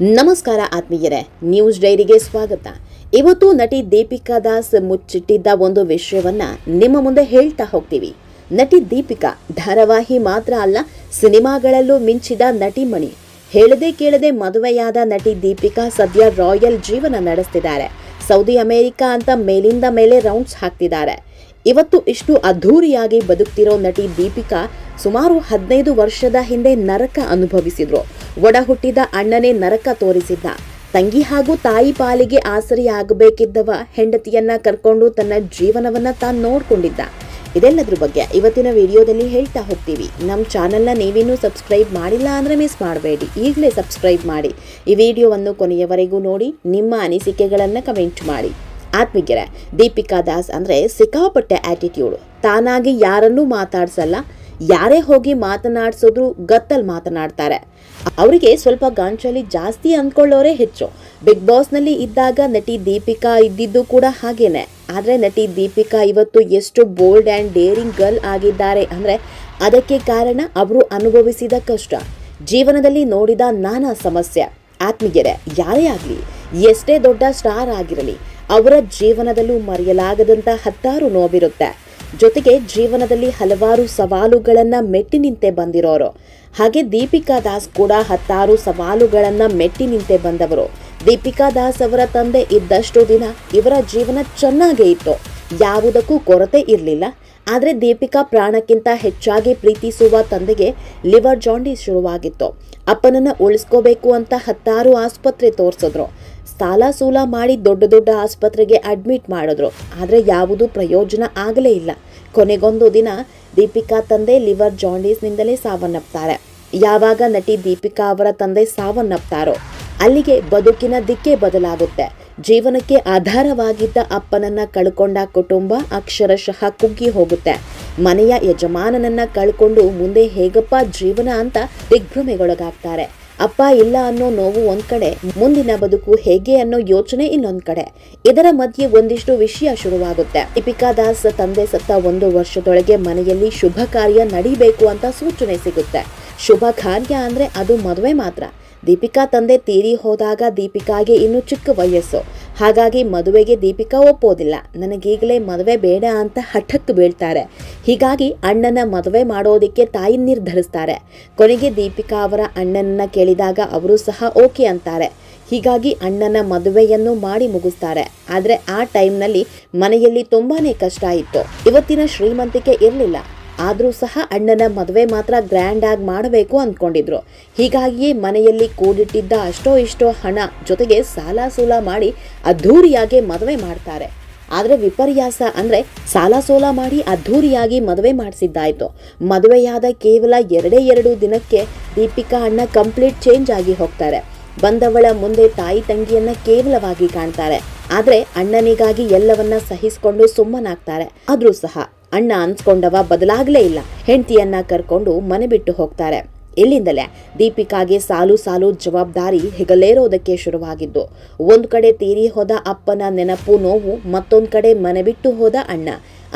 ನಮಸ್ಕಾರ ಆತ್ಮೀಯರೇ, ನ್ಯೂಸ್ ಡೈರಿಗೆ ಸ್ವಾಗತ. ಇವತ್ತು ನಟಿ ದೀಪಿಕಾ ದಾಸ್ ಮುಚ್ಚಿಟ್ಟಿದ್ದ ಒಂದು ವಿಷಯವನ್ನ ನಿಮ್ಮ ಮುಂದೆ ಹೇಳ್ತಾ ಹೋಗ್ತೀವಿ. ನಟಿ ದೀಪಿಕಾ ಧಾರಾವಾಹಿ ಮಾತ್ರ ಅಲ್ಲ, ಸಿನಿಮಾಗಳಲ್ಲೂ ಮಿಂಚಿದ ನಟಿ ಮಣಿ. ಹೇಳದೆ ಕೇಳದೆ ಮದುವೆಯಾದ ನಟಿ ದೀಪಿಕಾ ಸದ್ಯ ರಾಯಲ್ ಜೀವನ ನಡೆಸ್ತಿದ್ದಾರೆ. ಸೌದಿ ಅಮೆರಿಕಾ ಅಂತ ಮೇಲಿಂದ ಮೇಲೆ ರೌಂಡ್ಸ್ ಹಾಕ್ತಿದ್ದಾರೆ. ಇವತ್ತು ಇಷ್ಟು ಅದ್ಧೂರಿಯಾಗಿ ಬದುಕ್ತಿರೋ ನಟಿ ದೀಪಿಕಾ ಸುಮಾರು ಹದಿನೈದು ವರ್ಷದ ಹಿಂದೆ ನರಕ ಅನುಭವಿಸಿದ್ರು. ಒಡ ಹುಟ್ಟಿದ ಅಣ್ಣನೇ ನರಕ ತೋರಿಸಿದ್ದ. ತಂಗಿ ಹಾಗೂ ತಾಯಿ ಪಾಲಿಗೆ ಆಸರಿಯಾಗಬೇಕಿದ್ದವ ಹೆಂಡತಿಯನ್ನ ಕರ್ಕೊಂಡು ತನ್ನ ಜೀವನವನ್ನ ತಾನು ನೋಡ್ಕೊಂಡಿದ್ದ. ಇದೆಲ್ಲದ್ರ ಬಗ್ಗೆ ಇವತ್ತಿನ ವಿಡಿಯೋದಲ್ಲಿ ಹೇಳ್ತಾ ಹೋಗ್ತೀವಿ. ನಮ್ಮ ಚಾನಲ್ನ ನೀವಿನ್ನೂ ಸಬ್ಸ್ಕ್ರೈಬ್ ಮಾಡಿಲ್ಲ ಅಂದರೆ ಮಿಸ್ ಮಾಡಬೇಡಿ. ಈಗಲೇ ಸಬ್ಸ್ಕ್ರೈಬ್ ಮಾಡಿ. ಈ ವಿಡಿಯೋವನ್ನು ಕೊನೆಯವರೆಗೂ ನೋಡಿ, ನಿಮ್ಮ ಅನಿಸಿಕೆಗಳನ್ನು ಕಮೆಂಟ್ ಮಾಡಿ. ಆತ್ಮಿಗೆರೆ ದೀಪಿಕಾ ದಾಸ್ ಅಂದರೆ ಸಿಕ್ಕಾಪಟ್ಟೆ ಆಟಿಟ್ಯೂಡ್ ತಾನಾಗಿ ಯಾರನ್ನೂ ಮಾತಾಡ್ಸಲ್ಲ ಯಾರೇ ಹೋಗಿ ಮಾತನಾಡ್ಸಿದ್ರು ಗತ್ತಲ್ ಮಾತನಾಡ್ತಾರೆ. ಅವರಿಗೆ ಸ್ವಲ್ಪ ಗಾಂಚಲಿ ಜಾಸ್ತಿ ಅಂದ್ಕೊಳ್ಳೋರೇ ಹೆಚ್ಚು. ಬಿಗ್ ಬಾಸ್ನಲ್ಲಿ ಇದ್ದಾಗ ನಟಿ ದೀಪಿಕಾ ಇದ್ದಿದ್ದು ಕೂಡ ಹಾಗೇನೆ. ಆದರೆ ನಟಿ ದೀಪಿಕಾ ಇವತ್ತು ಎಷ್ಟು ಬೋಲ್ಡ್ ಆ್ಯಂಡ್ ಡೇರಿಂಗ್ ಗರ್ಲ್ ಆಗಿದ್ದಾರೆ ಅಂದರೆ ಅದಕ್ಕೆ ಕಾರಣ ಅವರು ಅನುಭವಿಸಿದ ಕಷ್ಟ. ಜೀವನದಲ್ಲಿ ನೋಡಿದ ನಾನಾ ಸಮಸ್ಯೆ. ಆತ್ಮೀಯರೇ, ಯಾರೇ ಆಗಲಿ, ಎಷ್ಟೇ ದೊಡ್ಡ ಸ್ಟಾರ್ ಆಗಿರಲಿ, ಅವರ ಜೀವನದಲ್ಲೂ ಮರೆಯಲಾಗದಂಥ ಹತ್ತಾರು ನೋವಿರುತ್ತೆ. ಜೊತೆಗೆ ಜೀವನದಲ್ಲಿ ಹಲವಾರು ಸವಾಲುಗಳನ್ನು ಮೆಟ್ಟಿ ನಿಂತೆ ಬಂದಿರೋರು. ಹಾಗೆ ದೀಪಿಕಾ ದಾಸ್ ಕೂಡ ಹತ್ತಾರು ಸವಾಲುಗಳನ್ನು ಮೆಟ್ಟಿ ನಿಂತೆ ಬಂದವರು. ದೀಪಿಕಾ ದಾಸ್ ಅವರ ತಂದೆ ಇದ್ದಷ್ಟು ದಿನ ಇವರ ಜೀವನ ಚೆನ್ನಾಗೇ ಇತ್ತು. ಯಾವುದಕ್ಕೂ ಕೊರತೆ ಇರಲಿಲ್ಲ. ಆದರೆ ದೀಪಿಕಾ ಪ್ರಾಣಕ್ಕಿಂತ ಹೆಚ್ಚಾಗಿ ಪ್ರೀತಿಸುವ ತಂದೆಗೆ ಲಿವರ್ ಜಾಂಡಿ ಶುರುವಾಗಿತ್ತು. ಅಪ್ಪನನ್ನ ಉಳಿಸ್ಕೋಬೇಕು ಅಂತ ಹತ್ತಾರು ಆಸ್ಪತ್ರೆ ತೋರಿಸಿದ್ರು. ಸಾಲ ಸೂಲ ಮಾಡಿ ದೊಡ್ಡ ದೊಡ್ಡ ಆಸ್ಪತ್ರೆಗೆ ಅಡ್ಮಿಟ್ ಮಾಡಿದ್ರು. ಆದರೆ ಯಾವುದೂ ಪ್ರಯೋಜನ ಆಗಲೇ ಇಲ್ಲ. ಕೊನೆಗೊಂದು ದಿನ ದೀಪಿಕಾ ತಂದೆ ಲಿವರ್ ಜಾಂಡೀಸ್ನಿಂದಲೇ ಸಾವನ್ನಪ್ತಾರೆ. ಯಾವಾಗ ನಟಿ ದೀಪಿಕಾ ಅವರ ತಂದೆ ಸಾವನ್ನಪ್ತಾರೋ, ಅಲ್ಲಿಗೆ ಬದುಕಿನ ದಿಕ್ಕೇ ಬದಲಾಗುತ್ತೆ. ಜೀವನಕ್ಕೆ ಆಧಾರವಾಗಿದ್ದ ಅಪ್ಪನನ್ನ ಕಳ್ಕೊಂಡ ಕುಟುಂಬ ಅಕ್ಷರಶಃ ಕುಗ್ಗಿ ಹೋಗುತ್ತೆ. ಮನೆಯ ಯಜಮಾನನನ್ನ ಕಳ್ಕೊಂಡು ಮುಂದೆ ಹೇಗಪ್ಪ ಜೀವನ ಅಂತ ದಿಗ್ಭ್ರಮೆಗೊಳಗಾಗ್ತಾರೆ. ಅಪ್ಪ ಇಲ್ಲ ಅನ್ನೋ ನೋವು ಒಂದ್ ಕಡೆ, ಮುಂದಿನ ಬದುಕು ಹೇಗೆ ಅನ್ನೋ ಯೋಚನೆ ಇನ್ನೊಂದ್ ಕಡೆ. ಇದರ ಮಧ್ಯೆ ಒಂದಿಷ್ಟು ವಿಷಯ ಶುರುವಾಗುತ್ತೆ. ದೀಪಿಕಾ ದಾಸ್ ತಂದೆ ಸತ್ತ ಒಂದು ವರ್ಷದೊಳಗೆ ಮನೆಯಲ್ಲಿ ಶುಭ ಕಾರ್ಯ ನಡಿಬೇಕು ಅಂತ ಸೂಚನೆ ಸಿಗುತ್ತೆ. ಶುಭ ಕಾರ್ಯ ಅಂದ್ರೆ ಅದು ಮದುವೆ ಮಾತ್ರ. ದೀಪಿಕಾ ತಂದೆ ತೀರಿ ಹೋದಾಗ ದೀಪಿಕಾಗೆ ಇನ್ನು ಚಿಕ್ಕ ವಯಸ್ಸು. ಹಾಗಾಗಿ ಮದುವೆಗೆ ದೀಪಿಕಾ ಒಪ್ಪೋದಿಲ್ಲ. ನನಗೀಗಲೇ ಮದುವೆ ಬೇಡ ಅಂತ ಹಠಕ್ಕೆ ಬೀಳ್ತಾರೆ. ಹೀಗಾಗಿ ಅಣ್ಣನ ಮದುವೆ ಮಾಡೋದಕ್ಕೆ ತಾಯಿ ನಿರ್ಧರಿಸ್ತಾರೆ. ಕೊನೆಗೆ ದೀಪಿಕಾ ಅವರ ಅಣ್ಣನನ್ನ ಕೇಳಿದಾಗ ಅವರು ಸಹ ಓಕೆ ಅಂತಾರೆ. ಹೀಗಾಗಿ ಅಣ್ಣನ ಮದುವೆಯನ್ನು ಮಾಡಿ ಮುಗಿಸ್ತಾರೆ. ಆದರೆ ಆ ಟೈಮ್ನಲ್ಲಿ ಮನೆಯಲ್ಲಿ ತುಂಬಾ ಕಷ್ಟ ಇತ್ತು. ಇವತ್ತಿನ ಶ್ರೀಮಂತಿಕೆ ಇರಲಿಲ್ಲ. ಆದರೂ ಸಹ ಅಣ್ಣನ ಮದುವೆ ಮಾತ್ರ ಗ್ರ್ಯಾಂಡ್ ಆಗಿ ಮಾಡಬೇಕು ಅಂದ್ಕೊಂಡಿದ್ರು. ಹೀಗಾಗಿಯೇ ಮನೆಯಲ್ಲಿ ಕೂಡಿಟ್ಟಿದ್ದ ಅಷ್ಟೋ ಇಷ್ಟೋ ಹಣ ಜೊತೆಗೆ ಸಾಲ ಸೂಲ ಮಾಡಿ ಅದ್ಧೂರಿಯಾಗಿ ಮದುವೆ ಮಾಡ್ತಾರೆ. ಆದರೆ ವಿಪರ್ಯಾಸ ಅಂದರೆ ಸಾಲ ಸೋಲ ಮಾಡಿ ಅದ್ಧೂರಿಯಾಗಿ ಮದುವೆ ಮಾಡಿಸಿದ್ದಾಯಿತು. ಮದುವೆಯಾದ ಕೇವಲ ಎರಡೇ ಎರಡು ದಿನಕ್ಕೆ ದೀಪಿಕಾ ಅಣ್ಣ ಕಂಪ್ಲೀಟ್ ಚೇಂಜ್ ಆಗಿ ಹೋಗ್ತಾರೆ. ಬಂದವಳ ಮುಂದೆ ತಾಯಿ ತಂಗಿಯನ್ನ ಕೇವಲವಾಗಿ ಕಾಣ್ತಾರೆ. ಆದರೆ ಅಣ್ಣನಿಗಾಗಿ ಎಲ್ಲವನ್ನ ಸಹಿಸಿಕೊಂಡು ಸುಮ್ಮನಾಗ್ತಾರೆ. ಆದರೂ ಸಹ ಅಣ್ಣ ಅನ್ಸ್ಕೊಂಡವ ಬದಲಾಗ್ಲೇ ಇಲ್ಲ. ಹೆಂಡತಿಯನ್ನ ಕರ್ಕೊಂಡು ಮನೆ ಬಿಟ್ಟು ಹೋಗ್ತಾರೆ. ಇಲ್ಲಿಂದಲೇ ದೀಪಿಕಾಗೆ ಸಾಲು ಸಾಲು ಜವಾಬ್ದಾರಿ ಹೆಗಲೇರೋದಕ್ಕೆ ಶುರುವಾಗಿದ್ದು. ಒಂದು ಕಡೆ ತೀರಿ ಹೋದ ಅಪ್ಪನ ನೆನಪು ನೋವು, ಮತ್ತೊಂದು ಕಡೆ ಮನೆ ಬಿಟ್ಟು ಹೋದ ಅಣ್ಣ.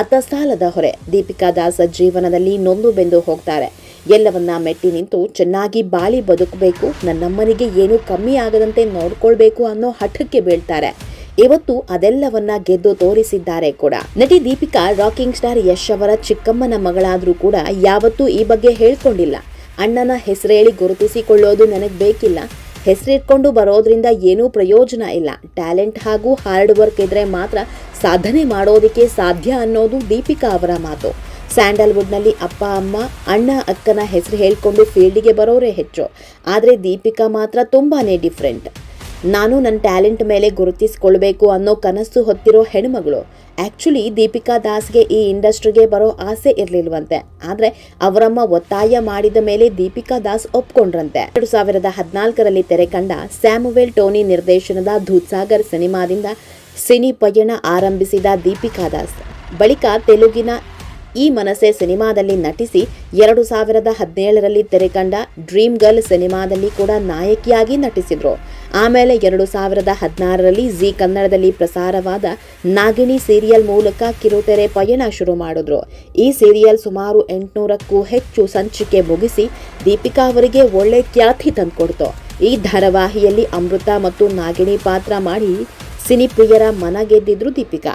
ಅತ್ತ ಸಾಲದ ಹೊರೆ. ದೀಪಿಕಾ ದಾಸ ಜೀವನದಲ್ಲಿ ನೊಂದು ಬೆಂದು ಹೋಗ್ತಾರೆ. ಎಲ್ಲವನ್ನ ಮೆಟ್ಟಿ ನಿಂತು ಚೆನ್ನಾಗಿ ಬಾಳಿ ಬದುಕಬೇಕು, ನನ್ನಮ್ಮನಿಗೆ ಏನೂ ಕಮ್ಮಿ ಆಗದಂತೆ ನೋಡ್ಕೊಳ್ಬೇಕು ಅನ್ನೋ ಹಠಕ್ಕೆ ಬೀಳ್ತಾರೆ. ಇವತ್ತು ಅದೆಲ್ಲವನ್ನ ಗೆದ್ದು ತೋರಿಸಿದ್ದಾರೆ ಕೂಡ. ನಟಿ ದೀಪಿಕಾ, ರಾಕಿಂಗ್ ಸ್ಟಾರ್ ಯಶ್ ಅವರ ಚಿಕ್ಕಮ್ಮನ ಮಗಳಾದ್ರೂ ಕೂಡ ಯಾವತ್ತೂ ಈ ಬಗ್ಗೆ ಹೇಳ್ಕೊಂಡಿಲ್ಲ. ಅಣ್ಣನ ಹೆಸರೇಳಿ ಗುರುತಿಸಿಕೊಳ್ಳೋದು ನನಗೆ ಬೇಕಿಲ್ಲ. ಹೆಸರಿಟ್ಕೊಂಡು ಬರೋದ್ರಿಂದ ಏನೂ ಪ್ರಯೋಜನ ಇಲ್ಲ. ಟ್ಯಾಲೆಂಟ್ ಹಾಗೂ ಹಾರ್ಡ್ ವರ್ಕ್ ಇದ್ರೆ ಮಾತ್ರ ಸಾಧನೆ ಮಾಡೋದಕ್ಕೆ ಸಾಧ್ಯ ಅನ್ನೋದು ದೀಪಿಕಾ ಅವರ ಮಾತು. ಸ್ಯಾಂಡಲ್ವುಡ್ನಲ್ಲಿ ಅಪ್ಪ, ಅಮ್ಮ, ಅಣ್ಣ, ಅಕ್ಕನ ಹೆಸರು ಹೇಳ್ಕೊಂಡು ಫೀಲ್ಡಿಗೆ ಬರೋರೇ ಹೆಚ್ಚು. ಆದರೆ ದೀಪಿಕಾ ಮಾತ್ರ ತುಂಬಾನೇ ಡಿಫ್ರೆಂಟ್. ನಾನು ನನ್ನ ಟ್ಯಾಲೆಂಟ್ ಮೇಲೆ ಗುರುತಿಸ್ಕೊಳ್ಬೇಕು ಅನ್ನೋ ಕನಸು ಹೊತ್ತಿರೋ ಹೆಣ್ಮಗಳು. ಆ್ಯಕ್ಚುಲಿ ದೀಪಿಕಾ ದಾಸ್ಗೆ ಈ ಇಂಡಸ್ಟ್ರಿಗೆ ಬರೋ ಆಸೆ ಇರಲಿಲ್ವಂತೆ. ಆದರೆ ಅವರಮ್ಮ ಒತ್ತಾಯ ಮಾಡಿದ ಮೇಲೆ ದೀಪಿಕಾ ದಾಸ್ ಒಪ್ಕೊಂಡ್ರಂತೆ. ಎರಡು ಸಾವಿರದ ಹದಿನಾಲ್ಕರಲ್ಲಿ ತೆರೆ ಕಂಡ ಸ್ಯಾಮುವೆಲ್ ಟೋನಿ ನಿರ್ದೇಶನದ ದೂದ್ಸಾಗರ್ ಸಿನಿಮಾದಿಂದ ಸಿನಿ ಪಯಣ ಆರಂಭಿಸಿದ ದೀಪಿಕಾ ದಾಸ್. ಬಳಿಕ ತೆಲುಗಿನ ಈ ಮನಸೆ ಸಿನಿಮಾದಲ್ಲಿ ನಟಿಸಿ ಎರಡು ಸಾವಿರದ ಹದಿನೇಳರಲ್ಲಿ ತೆರೆಕಂಡ ಡ್ರೀಮ್ ಗರ್ಲ್ ಸಿನಿಮಾದಲ್ಲಿ ಕೂಡ ನಾಯಕಿಯಾಗಿ ನಟಿಸಿದ್ರು. ಆಮೇಲೆ ಎರಡು ಸಾವಿರದ ಹದಿನಾರರಲ್ಲಿ ಜಿ ಕನ್ನಡದಲ್ಲಿ ಪ್ರಸಾರವಾದ ನಾಗಿಣಿ ಸೀರಿಯಲ್ ಮೂಲಕ ಕಿರುತೆರೆ ಪಯಣ ಶುರು ಮಾಡಿದ್ರು. ಈ ಸೀರಿಯಲ್ ಸುಮಾರು ಎಂಟುನೂರಕ್ಕೂ ಹೆಚ್ಚು ಸಂಚಿಕೆ ಮುಗಿಸಿ ದೀಪಿಕಾ ಅವರಿಗೆ ಒಳ್ಳೆ ಖ್ಯಾತಿ ತಂದುಕೊಡ್ತು. ಈ ಧಾರಾವಾಹಿಯಲ್ಲಿ ಅಮೃತ ಮತ್ತು ನಾಗಿಣಿ ಪಾತ್ರ ಮಾಡಿ ಸಿನಿಪ್ರಿಯರ ಮನ ಗೆದ್ದಿದ್ರು ದೀಪಿಕಾ.